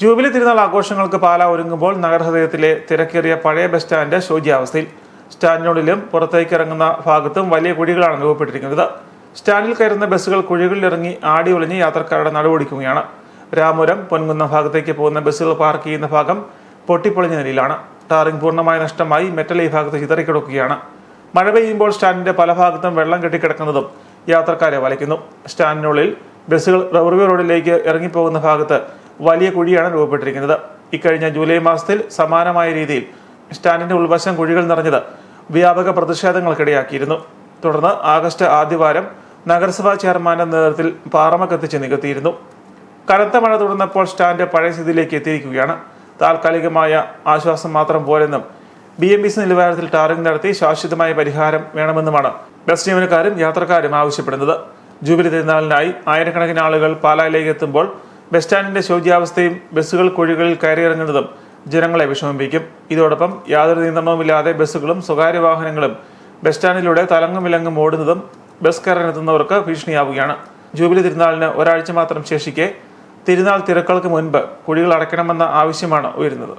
Jubilee തിരുനാൾ ആഘോഷങ്ങൾക്ക് പാല ഒരുങ്ങുമ്പോൾ നഗരഹൃദയത്തിലെ തിരക്കേറിയ പഴയ ബസ് സ്റ്റാൻഡ് ശോച്യാവസ്ഥയിൽ. സ്റ്റാൻഡിനുള്ളിലും പുറത്തേക്ക് ഇറങ്ങുന്ന ഭാഗത്തും വലിയ കുഴികളാണ് രൂപപ്പെട്ടിരിക്കുന്നത് സ്റ്റാൻഡിൽ കയറുന്ന ബസ്സുകൾ കുഴികളിൽ ഇറങ്ങി ആടി ഒളിഞ്ഞ് യാത്രക്കാരുടെ നടുവൊടിക്കുകയാണ്. രാമപുരം പൊൻകുന്നം ഭാഗത്തേക്ക് പോകുന്ന ബസ്സുകൾ പാർക്ക് ചെയ്യുന്ന ഭാഗം പൊട്ടിപ്പൊളിഞ്ഞ നിലയിലാണ്. ടാറിംഗ് പൂർണമായ നഷ്ടമായി മെറ്റൽ ഈ ഭാഗത്ത് ചിതറിക്കിടക്കുകയാണ്. മഴ പെയ്യുമ്പോൾ സ്റ്റാൻഡിന്റെ പല ഭാഗത്തും വെള്ളം കെട്ടിക്കിടക്കുന്നതും യാത്രക്കാരെ വലയ്ക്കുന്നു. സ്റ്റാൻഡിനുള്ളിൽ ബസ്സുകൾ റബ്ബർവേ റോഡിലേക്ക് ഇറങ്ങിപ്പോകുന്ന ഭാഗത്ത് വലിയ കുഴിയാണ് രൂപപ്പെട്ടിരിക്കുന്നത്. ഇക്കഴിഞ്ഞ ജൂലൈ മാസത്തിൽ സമാനമായ രീതിയിൽ സ്റ്റാൻഡിന്റെ ഉൾവശം കുഴികൾ നിറഞ്ഞത് വ്യാപക പ്രതിഷേധങ്ങൾക്കിടയാക്കിയിരുന്നു. തുടർന്ന് ആഗസ്റ്റ് ആദ്യവാരം നഗരസഭാ ചെയർമാന്റെ നേതൃത്വത്തിൽ പാറമ കത്തിച്ച് നികത്തിയിരുന്നു. കനത്ത മഴ തുടർന്നപ്പോൾ സ്റ്റാൻഡ് പഴയ സ്ഥിതിയിലേക്ക് എത്തിയിരിക്കുകയാണ്. താൽക്കാലികമായ ആശ്വാസം മാത്രം പോരെന്നും ബി എം ബി സി നിലവാരത്തിൽ ടാറിംഗ് നടത്തി ശാശ്വതമായ പരിഹാരം വേണമെന്നുമാണ് ബസ് ജീവനക്കാരും യാത്രക്കാരും ആവശ്യപ്പെടുന്നത്. ജൂബിലി തിരുനാളിനായി ആയിരക്കണക്കിന് ആളുകൾ പാലായിലേക്ക് എത്തുമ്പോൾ ബസ് സ്റ്റാൻഡിന്റെ ശോച്യാവസ്ഥയും ബസ്സുകൾ കുഴികളിൽ കയറിയിറങ്ങുന്നതും ജനങ്ങളെ വിഷമിപ്പിക്കും. ഇതോടൊപ്പം യാതൊരു നിയന്ത്രണവുമില്ലാതെ ബസ്സുകളും സ്വകാര്യ വാഹനങ്ങളും ബസ് സ്റ്റാൻഡിലൂടെ തലങ്ങും വിലങ്ങും ഓടുന്നതും ബസ് കയറാനെത്തുന്നവർക്ക് ഭീഷണിയാവുകയാണ്. ജൂബിലി തിരുനാളിന് ഒരാഴ്ച മാത്രം ശേഷിക്കെ തിരുനാൾ തിരക്കുകൾക്ക് മുൻപ് കുഴികൾ അടയ്ക്കണമെന്ന ആവശ്യമാണ് ഉയരുന്നത്.